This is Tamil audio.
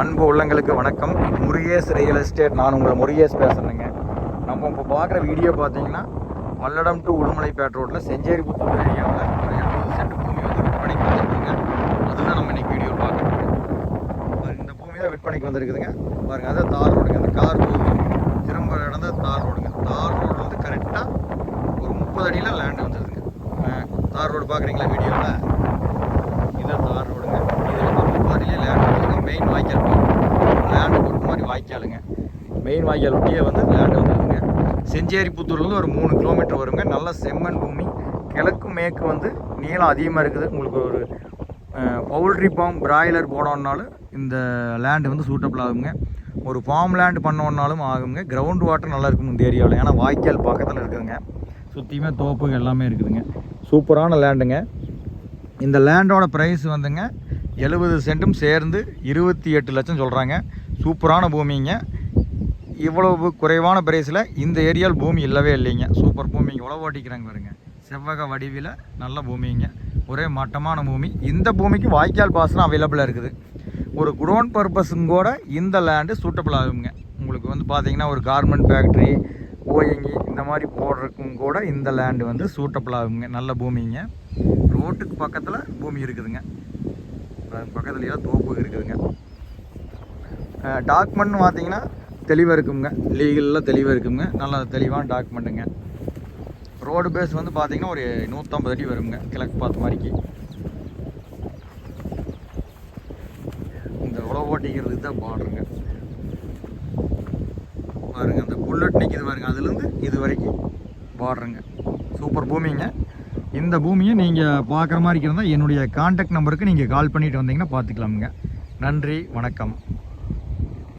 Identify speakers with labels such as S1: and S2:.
S1: அன்பு உள்ளங்களுக்கு வணக்கம். முருகேஷ் ரியல் எஸ்டேட் நான் உங்களை முருகேஷ் பேசுகிறேங்க நம்ம இப்போ பார்க்குற வீடியோ பார்த்தீங்கன்னா மல்லடம் டு உடுமலைப்பேட் ரோட்டில் செஞ்சேரிபுத்தூர் ஏரியாவில் ஒரு எண்பது சென்ட் பூமி வந்து விற்பனைக்கு வந்திருக்குங்க அதுதான் நம்ம இன்றைக்கி வீடியோ பார்க்குறோம் பாருங்க, இந்த பூமி தான் விற்பனைக்கு வந்திருக்குதுங்க. பாருங்க அதான் தார் ரோடுங்க அந்த கார் ரோடு திரும்ப இடம் தான் தார் ரோடுங்க தார் ரோடு வந்து கரெக்டாக ஒரு முப்பது அடியில் லேண்டு வந்துருதுங்க தார் ரோடு பார்க்குறீங்களா வீடியோவில் இதான் தார் ரோடுங்க இது வந்து முப்பாடிலே லேண்ட் வந்துருங்க மெயின் வாய்க்கால் லேண்டு போட்ட மாதிரி வாய்க்காலுங்க மெயின் வாய்க்கால் ஒட்டியே வந்து லேண்டு வந்துருக்குங்க செஞ்சேரிபுத்தூர்லேருந்து ஒரு மூணு கிலோமீட்டர் வருங்க. நல்ல செம்மண் பூமி. கிழக்கு மேற்கு வந்து நீளம் அதிகமாக இருக்குது. உங்களுக்கு ஒரு பவுல்ட்ரி ஃபார்ம் பிராய்லர் போடணுன்னாலும் இந்த லேண்டு வந்து சூட்டபிள் ஆகுங்க. ஒரு ஃபார்ம் லேண்ட் பண்ணோன்னாலும் ஆகுங்க. கிரவுண்ட் வாட்டர் நல்லா இருக்குங்க இந்த ஏரியாவில் ஏன்னா வாய்க்கால் பக்கத்தில் இருக்குதுங்க. சுற்றியுமே தோப்பு எல்லாமே இருக்குதுங்க. சூப்பரான லேண்டுங்க இந்த லேண்டோட ப்ரைஸ் வந்துங்க எழுபது சென்ட்டும் சேர்ந்து இருபத்தி எட்டு லட்சம் சொல்கிறாங்க சூப்பரான பூமிங்க. இவ்வளவு குறைவான பிரைஸில் இந்த ஏரியாவில் பூமி இல்லவே இல்லைங்க. சூப்பர் பூமிங்க உழவு ஓட்டிக்கிறாங்க பாருங்க. செவ்வக வடிவில் நல்ல பூமிங்க. ஒரே மட்டமான பூமி. இந்த பூமிக்கு வாய்க்கால் பாசனம் அவைலபிளாக இருக்குது. ஒரு குடோன் பர்பஸுங்க கூட இந்த லேண்டு சூட்டபிள் ஆகுங்க உங்களுக்கு வந்து பார்த்தீங்கன்னா ஒரு கார்மெண்ட் ஃபேக்ட்ரி ஓயங்கி இந்த மாதிரி போடுறதுக்கும் கூட இந்த லேண்டு வந்து சூட்டபிள் ஆகுங்க நல்ல பூமிங்க. ரோட்டுக்கு பக்கத்தில் பூமி இருக்குதுங்க. பக்கத்துலேயே தோப்பு இருக்குதுங்க. டாக்குமெண்ட்னு பார்த்தீங்கன்னா தெளிவாக இருக்குங்க. லீகலில் தெளிவாக இருக்குங்க. நல்ல தெளிவான டாக்குமெண்ட்டுங்க ரோடு பேஸ் வந்து பார்த்தீங்கன்னா ஒரு நூற்றம்பது அடி வருங்க. கிழக்கு பார்த்த மாதிரிக்கு. இந்த உழவு ஓட்டிக்கிறதுக்கு தான் பாடுறேங்க பாருங்க அந்த புல்லட் நிற்கிது பாருங்க. அதுலேருந்து இது வரைக்கும் பாடுறேங்க சூப்பர் பூமிங்க. இந்த பூமியை நீங்கள் பார்க்குற மாதிரி இருந்தால் என்னுடைய கான்டாக்ட் நம்பருக்கு நீங்கள் கால் பண்ணிட்டு வந்தீங்கன்னா பார்த்துக்கலாமுங்க நன்றி வணக்கம்.